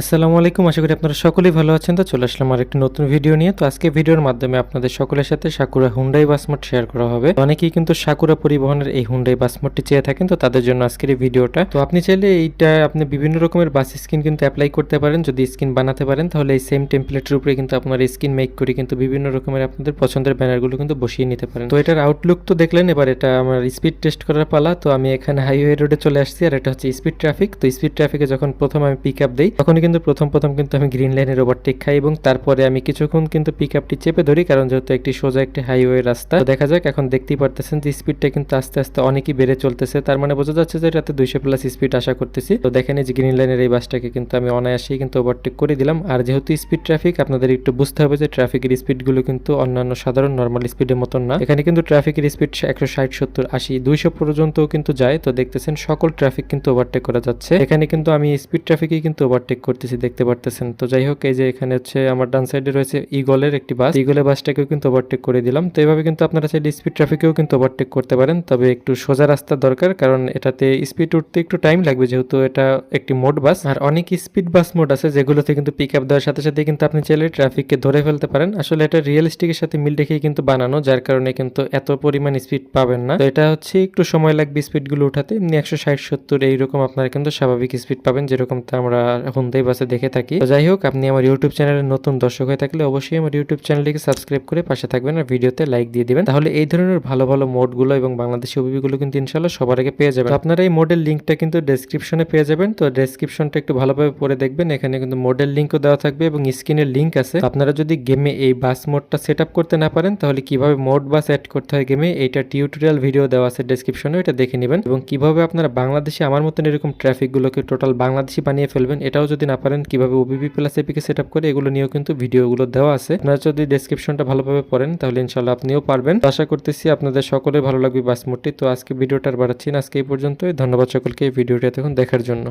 আসসালামু আলাইকুম। আশা করি আপনারা সকলেই ভালো আছেন। তো চলে আসলাম আর একটি নতুন ভিডিও নিয়ে। তো আজকে ভিডিওর মাধ্যমে আপনাদের সকলের সাথে সাকুরা হুন্ডাই বাসমোট শেয়ার করা হবে। অনেকেই কিন্তু সাকুরা পরিবহনের এই হুন্ডাই বাসমোটটি চেয়ে থাকেন। তো তাদের জন্য আজকের এই ভিডিওটা। তো আপনি চাইলে এইটা আপনি বিভিন্ন রকমের বাস স্কিন কিন্তু অ্যাপ্লাই করতে পারেন। যদি স্কিন বানাতে পারেন, তাহলে এই সেম টেমপ্লেটের উপরে কিন্তু আপনার স্কিন মেক করে কিন্তু বিভিন্ন রকমের আপনাদের পছন্দের ব্যানারগুলো কিন্তু বসিয়ে নিতে পারেন। তো এটার আউটলুক তো দেখলেন, এবার এটা আমার স্পিড টেস্ট করার পালা। তো আমি এখানে হাইওয়ে রোডে চলে আসছি, আর এটা হচ্ছে স্পিড ট্রাফিক তো স্পিড ট্রাফিকে যখন প্রথম আমি পিক আপ দিই, তখনই কিন্তু প্রথম প্রথম কিন্তু আমি গ্রিন লাইনের ওভারটেক খাই এবং তারপরে আমি কিছুক্ষণ কিন্তু পিক আপটি চেপে ধরি, কারণ যেহেতু একটি সোজা একটি হাইওয়ে রাস্তা। দেখা যাক, এখন দেখতেই পারতেছেন যে স্পিডটা কিন্তু আস্তে আস্তে অনেকই বেড়ে চলতেছে। তার মানে বোঝা যাচ্ছে যে এটাতে দুইশো প্লাস স্পিড আশা করতেছি। তো দেখেন যে গ্রিন লাইনের এই বাসটাকে কিন্তু আমি অনায়াসেই কিন্তু ওভারটেক করে দিলাম। আর যেহেতু স্পিড ট্রাফিক আপনাদের একটু বুঝতে হবে যে ট্রাফিকের স্পিডগুলো কিন্তু অন্যান্য সাধারণ নর্মাল স্পিডের মতন না। এখানে কিন্তু ট্রাফিকের স্পিড একশো ষাট, সত্তর, আশি, দুইশো পর্যন্তও কিন্তু যায়। তো দেখতেছেন সকল ট্রাফিক কিন্তু ওভারটেক করা যাচ্ছে। এখানে কিন্তু আমি স্পিড ট্রাফিকই কিন্তু ওভারটেক করতেছি, দেখতে পারতেছেন। তো যাই হোক, এই যে এখানে হচ্ছে আমার ডান সাইডে রয়েছে ইগলের একটি বাস। ইগলের বাসটাকেও কিন্তু ওভারটেক করে দিলাম। তো এভাবে কিন্তু আপনারা চাইলে স্পিড ট্রাফিকেও কিন্তু ওভারটেক করতে পারেন। তবে একটু সোজা রাস্তা দরকার, কারণ এটাতে স্পিড উঠতে একটু টাইম লাগবে, যেহেতু এটা একটি মোড বাস। আর অনেক স্পিড বাস মোড আছে, যেগুলোতে কিন্তু পিক আপ দেওয়ার সাথে সাথে কিন্তু আপনি চাইলে ট্রাফিককে ধরে ফেলতে পারেন। আসলে এটা রিয়েলিস্টিকের সাথে মিল রেখেই কিন্তু বানানো, যার কারণে কিন্তু এত পরিমাণ স্পিড পাবেন না। তো এটা হচ্ছে একটু সময় লাগবে স্পিডগুলো উঠাতে। এমনি একশো ষাট সত্তর এইরকম আপনারা কিন্তু স্বাভাবিক স্পিড পাবেন যেরকম তা আমরা হুন্দাই বাসে দেখে থাকি। তো যাই হোক, আপনি আমার ইউটিউব চ্যানেলে নতুন দর্শক হয়ে থাকলে অবশ্যই আমার ইউটিউব চ্যানেলটিকে সাবস্ক্রাইব করে পাশে থাকবেন আর ভিডিওতে লাইক দিয়ে দিবেন। তাহলে এই ধরনের ভালো ভালো মোডগুলো এবং বাংলাদেশি মুভিগুলো কিন্তু ইনশাল্লাহ সবার আগে পেয়ে যাবেন। আপনারা এই মোডের লিঙ্কটা কিন্তু ডেসক্রিপশনে পেয়ে যাবেন। তো ডেসক্রিপশনটা একটু ভালোভাবে পড়ে দেখবেন। এখানে কিন্তু মোডের লিঙ্কও দেওয়া থাকবে এবং স্ক্রিনের লিঙ্ক আছে। আপনারা যদি গেমে এই বাস মোডটা সেট করতে না পারেন, তাহলে কীভাবে মোড বাস অ্যাড করতে হয় গেমে এইটা টিউটোরিয়াল ভিডিও দেওয়া আছে ডেসক্রিপশনে এটা দেখে নেবেন। এবং কীভাবে আপনারা বাংলাদেশে আমার মতন এরকম ট্রাফিকগুলোকে টোটাল বাংলাদেশি বানিয়ে ফেলবেন, এটাও যদি না পারেন, কীভাবে OBP plus APK set up করে এগুলো নিয়েও কিন্তু ভিডিওগুলো দেওয়া আছে। আপনারা যদি ডেসক্রিপশনটা ভালোভাবে পড়েন, তাহলে ইনশাল্লাহ আপনিও পারবেন। আশা করতেছি আপনাদের সকলের ভালো লাগবে বাসমোটটি তো আজকে ভিডিওটা আর বাড়াচ্ছি আজকে এই পর্যন্তই। ধন্যবাদ সকলকে এই ভিডিওটি এতক্ষণ দেখার জন্য।